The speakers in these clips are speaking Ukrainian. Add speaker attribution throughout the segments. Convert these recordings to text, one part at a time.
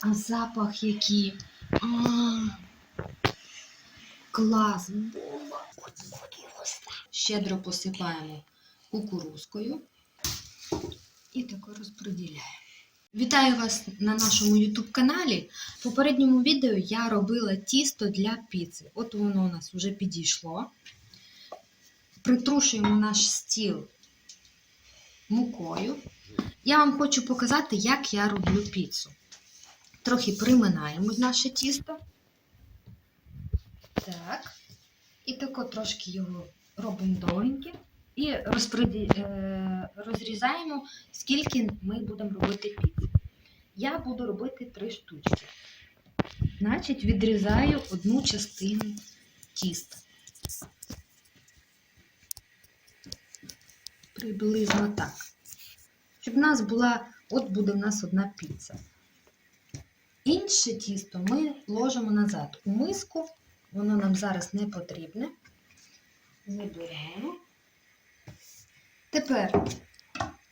Speaker 1: А запах який. М, Клас, бомба. Щедро посипаємо кукурузкою і тако розподіляємо. Вітаю вас на нашому YouTube каналі. В попередньому відео я робила тісто для піци. От воно у нас вже підійшло. Притрушуємо наш стіл мукою. Я вам хочу показати, як я роблю піцу. Трохи приминаємо наше тісто. Так. І тако трошки його робимо довгеньким. І розпреді... е, розрізаємо, скільки ми будемо робити піци. Я буду робити три штучки. Значить, відрізаю одну частину тіста. Приблизно так. Щоб в нас була, от буде в нас одна піца. Інше тісто ми ложимо назад у миску, воно нам зараз не потрібне. Забираємо. Тепер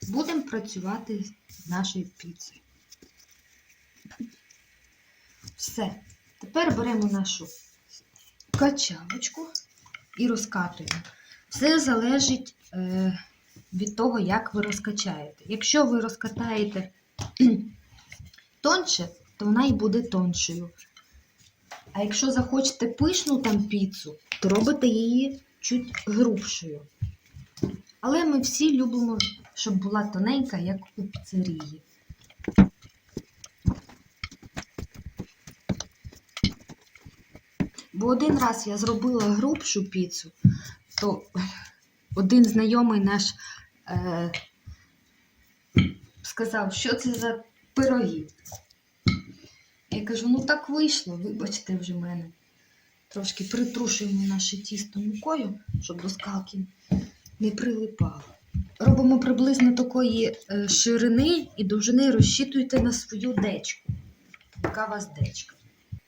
Speaker 1: будемо працювати з нашою піцею. Все. Тепер беремо нашу качалочку і розкатуємо. Все залежить е, від того, як ви розкачаєте. Якщо ви розкатаєте тонше, то вона і буде тоншою. А якщо захочете пишну там піцу, то робите її чуть грубшою. Але ми всі любимо, щоб була тоненька, як у піцерії. Бо один раз я зробила грубшу піцу, то один знайомий наш е, сказав, що це за пироги. Я кажу, ну так вийшло, вибачте вже мене. Трошки притрушуємо наше тісто мукою, щоб до скалки не прилипало. Робимо приблизно такої е, ширини і довжини розчитуйте на свою дечку. Яка у вас дечка.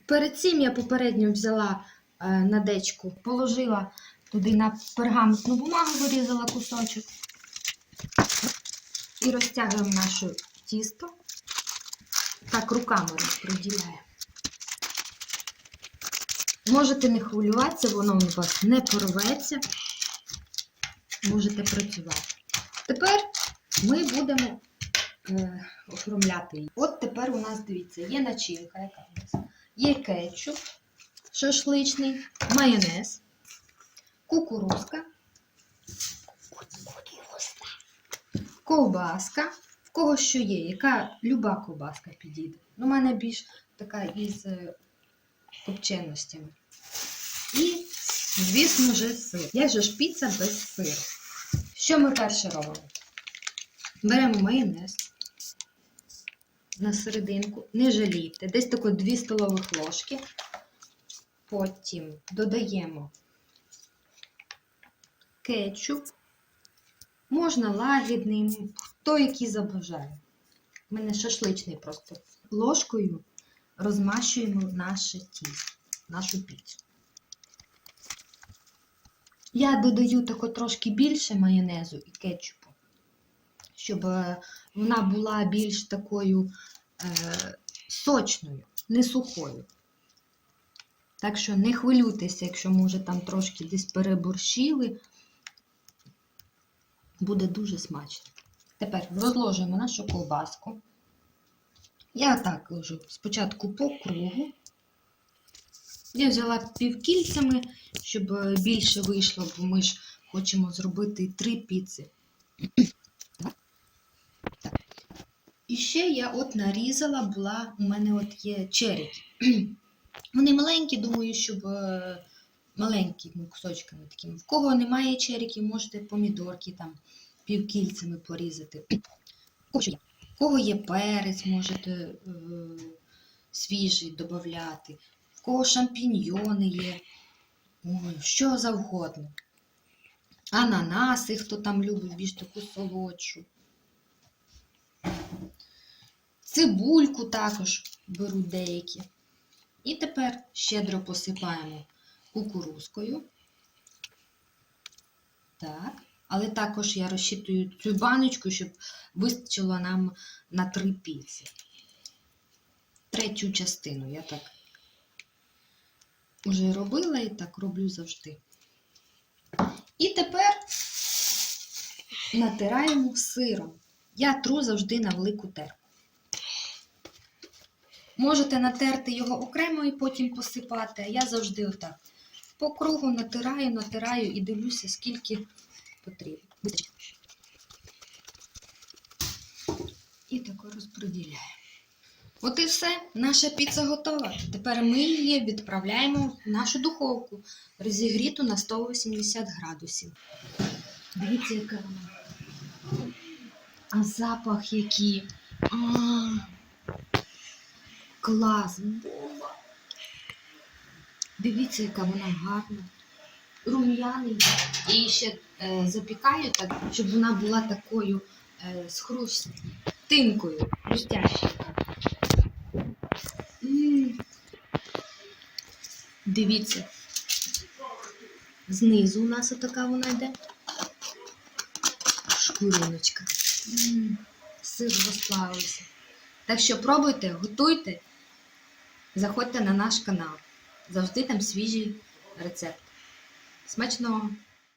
Speaker 1: Перед цим я попередньо взяла е, на дечку, положила туди на пергаментну бумагу, вирізала кусочок. І розтягуємо наше тісто. Так, руками розподіляємо. Можете не хвилюватися, воно у вас не порветься. Можете працювати. Тепер ми будемо е, оформляти її. От тепер у нас, дивіться, є начинка, яка у нас. Є кетчуп шашличний, майонез, кукурузка, ковбаска. В кого що є, яка люба ковбаска підійде. Ну, у мене більш така із е, копченостями. І, звісно ж, сир. Як же ж піца без сиру? Що ми перше робимо? Беремо майонез на серединку, не жалійте, десь тако 2 столових ложки. Потім додаємо кетчуп. Можна лагідний, хто який забажає. У мене шашличний просто. Ложкою розмащуємо наше тісто, нашу піцу. Я додаю тако трошки більше майонезу і кетчупу, щоб е, вона була більш такою е, сочною, не сухою. Так що не хвилюйтеся, якщо, може, там трошки десь переборщили, буде дуже смачно. Тепер розложимо нашу ковбаску. Я так ложу спочатку по кругу. Я взяла півкільцями, щоб е, більше вийшло, бо ми ж хочемо зробити три піци. І ще я от нарізала, була, у мене от є черіки. Вони маленькі, думаю, щоб е, маленькими кусочками такими. В кого немає черіків, можете помідорки там півкільцями порізати. Кого? Кого є перець, можете е, свіжий додати. В кого шампіньйони є. Що завгодно. Ананаси, хто там любить більш таку солодшу. Цибульку також беруть деякі. І тепер щедро посипаємо кукурузкою. Так. Але також я розчитую цю баночку, щоб вистачило нам на три піци. третю частину. Я так уже робила і так роблю завжди. І тепер натираємо сиром. Я тру завжди на велику терку. Можете натерти його окремо і потім посипати, а я завжди отак. По кругу натираю, натираю і дивлюся, скільки потрібно. Вистачить. І так розподіляю. От і все, наша піца готова. Тепер ми її відправляємо в нашу духовку, розігріту на 180 градусів. Дивіться, яка вона. А запах який. А, клас, боба. Дивіться, яка вона гарна. Рум'яненька. І ще е, запікаю так, щоб вона була такою е, з хрустинкою, хрустящою. Дивіться. Знизу у нас отака вона йде. Шкуриночка. Сир розплавився. Так що пробуйте, готуйте, заходьте на наш канал. Завжди там свіжі рецепти. Смачного!